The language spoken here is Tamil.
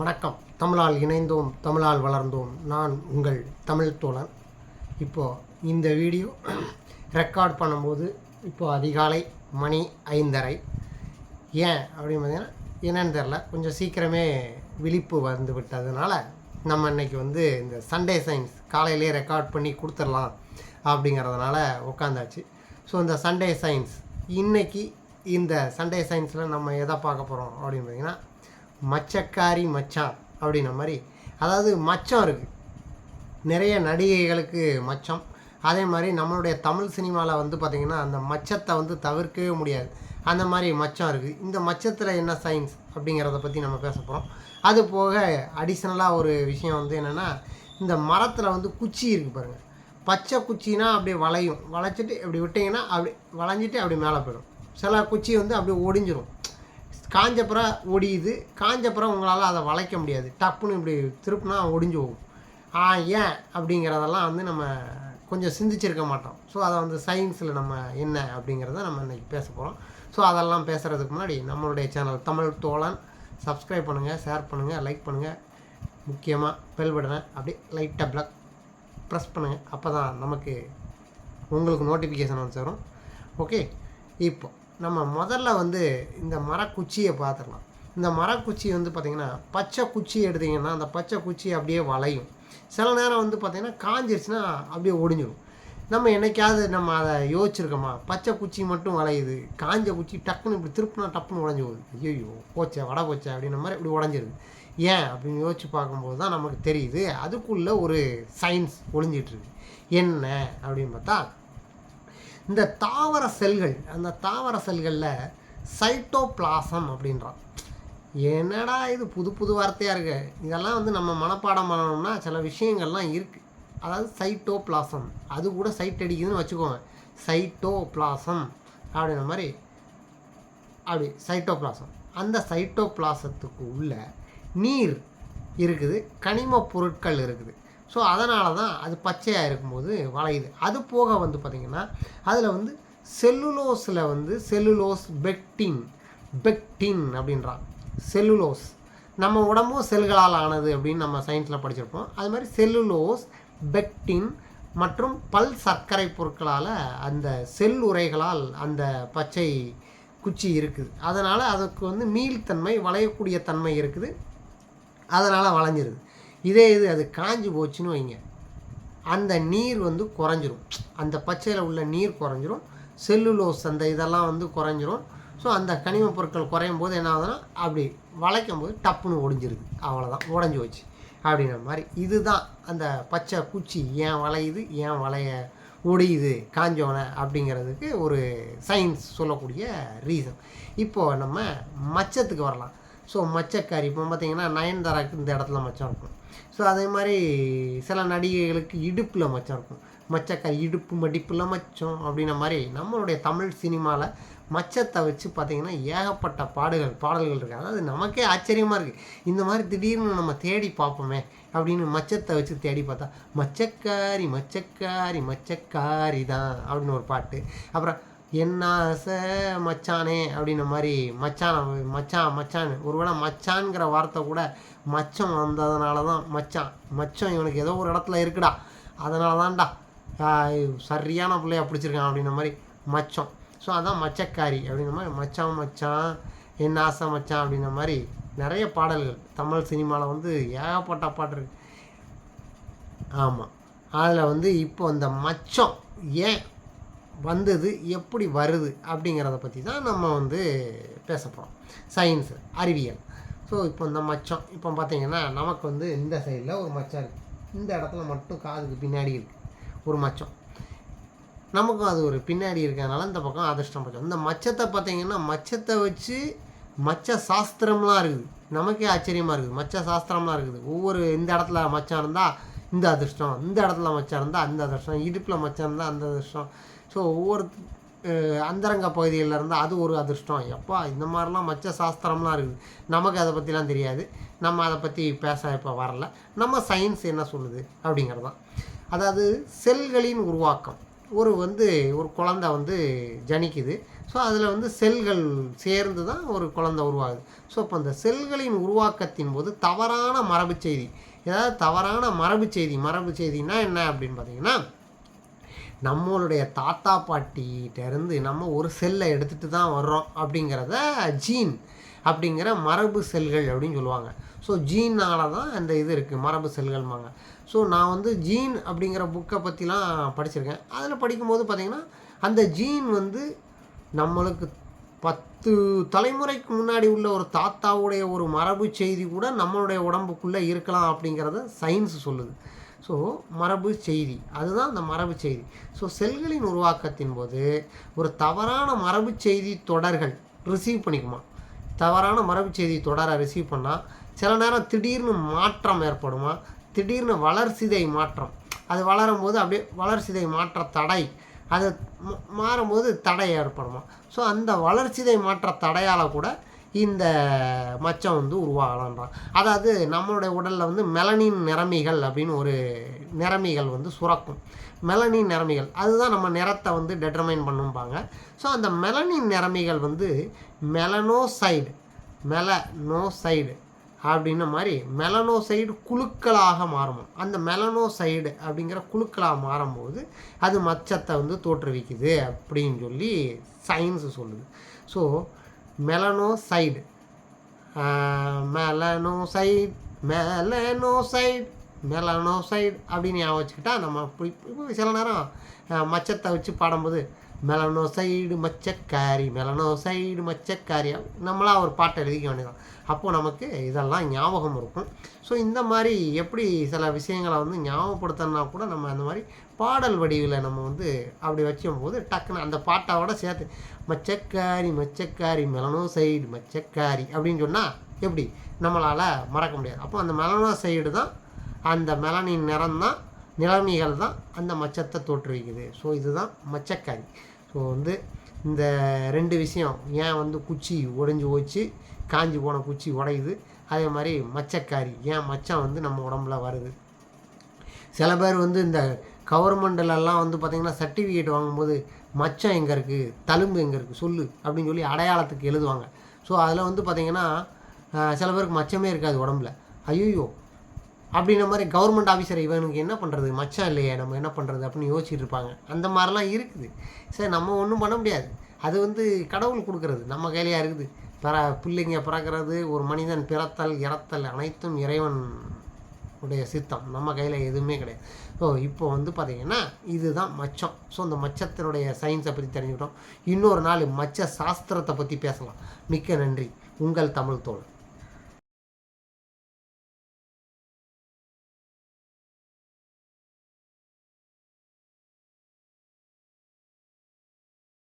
வணக்கம். தமிழால் இணைந்தோம் தமிழால் வளர்ந்தோம். நான் உங்கள் தமிழ் தோழன். இப்போது இந்த வீடியோ ரெக்கார்ட் பண்ணும்போது இப்போது அதிகாலை மணி ஐந்தரை. ஏன் அப்படின்னு பார்த்தீங்கன்னா என்னன்னு தெரில கொஞ்சம் சீக்கிரமே விழிப்பு வந்து விட்டதுனால நம்ம இன்னைக்கு வந்து இந்த சண்டே சயின்ஸ் காலையிலே ரெக்கார்ட் பண்ணி கொடுத்துடலாம் அப்படிங்கிறதுனால உட்காந்தாச்சு. ஸோ இந்த சண்டே சயின்ஸ் இன்றைக்கி இந்த சண்டே சயின்ஸில் நம்ம எதை பார்க்க போகிறோம் அப்படின்னு பார்த்தீங்கன்னா மச்சக்காரி மச்சான் அப்படின்ன மாதிரி. அதாவது மச்சம் இருக்குது நிறைய நடிகைகளுக்கு மச்சம். அதே மாதிரி நம்மளுடைய தமிழ் சினிமாவில் வந்து பார்த்திங்கன்னா அந்த மச்சத்தை வந்து தவிர்க்கவே முடியாது. அந்த மாதிரி மச்சம் இருக்குது இந்த மச்சத்தில் என்ன சயின்ஸ் அப்படிங்கிறத பற்றி நம்ம பேச போகிறோம் அது போக அடிஷ்னலாக ஒரு விஷயம் வந்து என்னென்னா இந்த மரத்தில் வந்து குச்சி இருக்குது பாருங்கள் பச்சை குச்சினா அப்படியே வளையும். வளைச்சிட்டு இப்படி விட்டிங்கன்னா அப்படி வளைஞ்சிட்டு அப்படி மேலே போயிடும். சில குச்சி வந்து அப்படியே ஒடிஞ்சிரும். காஞ்சப்புறம் ஒடியுது காஞ்சப்புறம் உங்களால் அதை வளைக்க முடியாது. டப்புன்னு இப்படி திருப்புனா ஒடிஞ்சு போகும். ஆ ஏன் அப்படிங்கிறதெல்லாம் வந்து நம்ம கொஞ்சம் சிந்திச்சிருக்க மாட்டோம். ஸோ அதை வந்து சயின்ஸில் நம்ம என்ன அப்படிங்கிறத நம்ம இன்றைக்கி பேச போகிறோம் ஸோ அதெல்லாம் பேசுகிறதுக்கு முன்னாடி நம்மளுடைய சேனல் தமிழ் தோழன் சப்ஸ்கிரைப் பண்ணுங்கள் ஷேர் பண்ணுங்கள் லைக் பண்ணுங்கள் முக்கியமாக பெல் பட்டனை அப்படியே லைட்டாக ப்ளக் ப்ரெஸ் பண்ணுங்கள் அப்போ தான் நமக்கு உங்களுக்கு நோட்டிஃபிகேஷன் வந்து சேரும். ஓகே இப்போ நம்ம முதல்ல வந்து இந்த மரக்குச்சியை பார்த்துடலாம். இந்த மரக்குச்சி வந்து பார்த்திங்கன்னா பச்சை குச்சி எடுத்திங்கன்னா அந்த பச்சை குச்சி அப்படியே வளையும். சில நேரம் வந்து பார்த்திங்கன்னா காஞ்சிருச்சுன்னா அப்படியே ஒடிஞ்சிடும் நம்ம என்னைக்காவது நம்ம அதை யோசிச்சிருக்கோமா? பச்சை குச்சி மட்டும் வளையுது. காஞ்ச குச்சி டக்குன்னு இப்படி திருப்பினா டப்புன்னு உடஞ்சி போகுது. ஐயோ போச்சே வடை போச்சே அப்படின்ற மாதிரி இப்படி உடஞ்சிருது. ஏன் அப்படின்னு யோசிச்சு பார்க்கும்போது தான் நமக்கு தெரியுது. அதுக்குள்ளே ஒரு சயின்ஸ் ஒளிஞ்சிட்ருக்கு என்ன அப்படின்னு பார்த்தா இந்த தாவர செல்கள் அந்த தாவர செல்களில் சைட்டோபிளாசம் அப்படின்றான். என்னடா இது புது புது வார்த்தையாக இருக்கு? இதெல்லாம் வந்து நம்ம மனப்பாடம் பண்ணணும்னா சில விஷயங்கள்லாம் இருக்குது அதாவது சைட்டோபிளாசம் அது கூட சைட் அடிக்குதுன்னு வச்சுக்கோங்க. சைட்டோபிளாசம் அப்படின்ற மாதிரி அப்படி சைட்டோபிளாசம் அந்த சைட்டோபிளாசத்துக்கு உள்ள நீர் இருக்குது கனிம பொருட்கள் இருக்குது. ஸோ அதனால தான் அது பச்சையாக இருக்கும்போது வளையுது. அது போக வந்து பார்த்திங்கன்னா அதில் வந்து செல்லுலோஸில் வந்து செல்லுலோஸ் பெக்டின் பெக்டின் அப்படின்றான் செல்லுலோஸ் நம்ம உடம்பும் செல்களால் ஆனது அப்படின்னு நம்ம சயின்ஸில் படிச்சிருப்போம். அது மாதிரி செல்லுலோஸ் பெக்டின் மற்றும் பல் சர்க்கரை பொருட்களால் அந்த செல் உரைகளால் அந்த பச்சை குச்சி இருக்குது. அதனால் அதுக்கு வந்து மீள்தன்மை வளையக்கூடிய தன்மை இருக்குது. அதனால் வளைஞ்சிருது. இதே இது அது காஞ்சி போச்சுன்னு வைங்க. அந்த நீர் வந்து குறைஞ்சிரும். அந்த பச்சையில் உள்ள நீர் குறைஞ்சிரும். செல்லுலோஸ் அந்த இதெல்லாம் வந்து குறைஞ்சிரும். ஸோ அந்த கனிம பொருட்கள் குறையும் போது என்ன ஆகுதுன்னா அப்படி வளைக்கும் போது டப்புன்னு ஒடிஞ்சிருது. அவ்வளோதான் உடஞ்சி வச்சு அப்படின்ற மாதிரி. இதுதான் அந்த பச்சை குச்சி ஏன் வளையுது ஏன் வளைய ஒடியுது காஞ்சோனை அப்படிங்கிறதுக்கு ஒரு சயின்ஸ் சொல்லக்கூடிய ரீசன் இப்போது நம்ம மச்சத்துக்கு வரலாம். ஸோ மச்சக்காரி இப்போ பார்த்தீங்கன்னா நயன்தாராக்கு இந்த இடத்துல மச்சம் இருக்கும். ஸோ அதே மாதிரி சில நடிகைகளுக்கு இடுப்பில் மச்சம் இருக்கும். மச்சக்காரி இடுப்பு மடிப்பில் மச்சம் அப்படின்ன மாதிரி நம்மளுடைய தமிழ் சினிமாவில் மச்சத்தை வச்சு பார்த்திங்கன்னா ஏகப்பட்ட பாடுகள் பாடல்கள் இருக்குது அதாவது நமக்கே ஆச்சரியமாக இருக்குது இந்த மாதிரி திடீர்னு நம்ம தேடி பார்ப்போமே அப்படின்னு மச்சத்தை வச்சு தேடி பார்த்தா மச்சக்காரி மச்சக்காரி மச்சக்காரி தான் அப்படின்னு ஒரு பாட்டு. அப்புறம் என்ன ஆசை மச்சானே அப்படின்ன மாதிரி மச்சான் மச்சான் மச்சான் ஒருவேளை மச்சான்ங்கிற வார்த்தை கூட மச்சம் வந்ததுனால தான் மச்சான். மச்சம் இவனுக்கு ஏதோ ஒரு இடத்துல இருக்குடா. அதனால தான்டா சரியான பிள்ளைய பிடிச்சிருக்கான் அப்படின்ன மாதிரி மச்சம். ஸோ அதான் மச்சக்காரி அப்படிங்கிற மாதிரி மச்சான் மச்சான் என்ன ஆசை மச்சான் அப்படின்ன மாதிரி நிறைய பாடல்கள். தமிழ் சினிமாவில் வந்து ஏகப்பட்ட பாட்டு இருக்கு. ஆமாம் அதில் வந்து இப்போ இந்த மச்சம் ஏன் வந்தது எப்படி வருது அப்படிங்கிறத பற்றி தான் நம்ம வந்து பேச போகிறோம் சயின்ஸு அறிவியல். ஸோ இப்போ இந்த மச்சம் இப்போ பார்த்தீங்கன்னா நமக்கு வந்து இந்த சைடில் ஒரு மச்சம் இருக்குது இந்த இடத்துல மட்டும் காதுக்கு பின்னாடி இருக்குது ஒரு மச்சம். நமக்கும் அது ஒரு பின்னாடி இருக்கிறதுனால இந்த பக்கம் அதிர்ஷ்டம் மச்சம் இந்த மச்சத்தை பார்த்திங்கன்னா மச்சத்தை வச்சு மச்ச சாஸ்திரம்லாம் இருக்குது. நமக்கே ஆச்சரியமாக இருக்குது. மச்ச சாஸ்திரம்லாம் இருக்குது. ஒவ்வொரு இந்த இடத்துல மச்சம் இருந்தால் இந்த அதிர்ஷ்டம் இந்த இடத்துல மச்சம் இருந்தால் அந்த அதிர்ஷ்டம் இடுப்பில் மச்சம் இருந்தால் அந்த அதிர்ஷ்டம். ஸோ ஒவ்வொரு அந்தரங்க பகுதியில் இருந்தால் அது ஒரு அதிர்ஷ்டம். எப்பா இந்த மாதிரிலாம் மச்ச சாஸ்திரம்லாம் இருக்குது. நமக்கு அதை பற்றிலாம் தெரியாது. நம்ம அதை பற்றி பேச இப்போ வரல. நம்ம சயின்ஸ் என்ன சொல்லுது அப்படிங்கிறது தான் அதாவது செல்களின் உருவாக்கம். ஒரு வந்து ஒரு குழந்தை வந்து ஜனிக்குது. ஸோ அதில் வந்து செல்கள் சேர்ந்து தான் ஒரு குழந்தை உருவாகுது. ஸோ அப்போ அந்த செல்களின் உருவாக்கத்தின் போது தவறான மரபு செய்தி. ஏதாவது தவறான மரபு செய்தி. மரபு செய்தின்னா என்ன அப்படின்னு பார்த்தீங்கன்னா நம்மளுடைய தாத்தா பாட்டிகிட்டேருந்து நம்ம ஒரு செல்லை எடுத்துகிட்டு தான் வர்றோம் அப்படிங்கிறத ஜீன் அப்படிங்கிற மரபு செல்கள் அப்படின்னு சொல்லுவாங்க. ஸோ ஜீனால் தான் அந்த இது இருக்குது மரபு செல்கள்மாங்க ஸோ நான் வந்து ஜீன் அப்படிங்கிற புக்கை பற்றிலாம் படிச்சிருக்கேன். அதில் படிக்கும்போது பார்த்திங்கன்னா அந்த ஜீன் வந்து நம்மளுக்கு பத்து தலைமுறைக்கு முன்னாடி உள்ள ஒரு தாத்தாவுடைய ஒரு மரபு செய்தி கூட நம்மளுடைய உடம்புக்குள்ளே இருக்கலாம் அப்படிங்கிறத சயின்ஸ் சொல்லுது. ஸோ மரபு செய்தி. அதுதான் அந்த மரபு செய்தி. ஸோ செல்களின் உருவாக்கத்தின் போது ஒரு தவறான மரபு செய்தி தொடர்கள் ரிசீவ் பண்ணிக்குமா? தவறான மரபு செய்தி தொடரை ரிசீவ் பண்ணால் சில நேரம் திடீர்னு மாற்றம் ஏற்படுமா? திடீர்னு வளர்சிதை மாற்றம். அது வளரும் போது அப்படியே வளர்சிதை மாற்ற தடை. அது மாறும்போது தடை ஏற்படுமா? ஸோ அந்த வளர்சிதை மாற்ற தடையால் கூட இந்த மச்சம் வந்து உருவாகலான்றான். அதாவது நம்மளுடைய உடலில் வந்து மெலனின் நிறமிகள் அப்படின்னு ஒரு நிறமிகள் வந்து சுரக்கும். மெலனின் நிறமிகள். அதுதான் நம்ம நிறத்தை வந்து டெட்டர்மைன் பண்ணும்பாங்க. ஸோ அந்த மெலனின் நிறமிகள் வந்து மெலனோசைடு மெலனோசைடு அப்படின்ன மாதிரி மெலனோசைடு குழுக்களாக மாறும் அந்த மெலனோசைடு அப்படிங்கிற குழுக்களாக மாறும்போது அது மச்சத்தை வந்து தோற்றுவிக்குது அப்படின்னு சொல்லி சயின்ஸு சொல்லுது. So melanocyte melanocyte melanocyte melanocyte அப்படின்னு ஞாபகம் வச்சுக்கிட்டா நம்ம இப்போ சில நேரம் மச்சத்தை வச்சு பாடும்போது மெலனோசைடு மச்சக்காரி மெலனோசைடு மச்சக்காரி நம்மளாக ஒரு பாட்டை எழுதிக்க வேண்டியதான் அப்போது நமக்கு இதெல்லாம் ஞாபகம் இருக்கும். ஸோ இந்த மாதிரி எப்படி சில விஷயங்களை வந்து ஞாபகப்படுத்தணும்னா கூட நம்ம அந்த மாதிரி பாடல் வடிவில் நம்ம வந்து அப்படி வச்சும்போது டக்குன்னு அந்த பாட்டோட சேர்த்து மச்சக்காரி மச்சக்காரி மெலனோ சைடு மச்சக்காரி அப்படின்னு சொன்னால் எப்படி? நம்மளால் மறக்க முடியாது. அப்போ அந்த மெலனோ சைடு தான் அந்த மெலனின் நிறம் தான் நிலைமைகள் தான் அந்த மச்சத்தை தோற்றுவிக்குது ஸோ இதுதான் மச்சக்காரி. ஸோ வந்து இந்த ரெண்டு விஷயம் ஏன் வந்து குச்சி உடைஞ்சு போச்சு காஞ்சி போன குச்சி உடையுது அதே மாதிரி மச்சக்காரி ஏன் மச்சம் வந்து நம்ம உடம்புல வருது. சில பேர் வந்து இந்த கவர்மெண்ட்லலாம் வந்து பார்த்திங்கன்னா சர்டிஃபிகேட் வாங்கும்போது மச்சம் எங்கே இருக்குது தழும்பு எங்கே இருக்குது சொல்லு. அப்படின்னு சொல்லி அடையாளத்துக்கு எழுதுவாங்க. ஸோ அதில் வந்து பார்த்திங்கன்னா சில பேருக்கு மச்சமே இருக்காது உடம்புல. ஐயோ அப்படின்ற மாதிரி கவர்மெண்ட் ஆஃபீஸர் இவனுக்கு என்ன பண்ணுறது மச்சம் இல்லையே நம்ம என்ன பண்ணுறது அப்படின்னு யோசிச்சுட்டு இருப்பாங்க. அந்த மாதிரிலாம் இருக்குது. சரி நம்ம ஒன்றும் பண்ண முடியாது. அது வந்து கடவுள் கொடுக்குறது. நம்ம கையிலையா இருக்குது. பிற பிள்ளைங்க பிறக்கிறது ஒரு மனிதன் பிறத்தல் இறத்தல் அனைத்தும் இறைவன் உடைய சித்தம். நம்ம கையில் எதுவுமே கிடையாது. ஸோ இப்போ வந்து பார்த்திங்கன்னா இதுதான் மச்சம். ஸோ இந்த மச்சத்தினுடைய சயின்ஸை பற்றி தெரிஞ்சுக்கிட்டோம். இன்னொரு நாள் மச்ச சாஸ்திரத்தை பற்றி பேசலாம். மிக்க நன்றி. உங்கள் தமிழ் தோழன்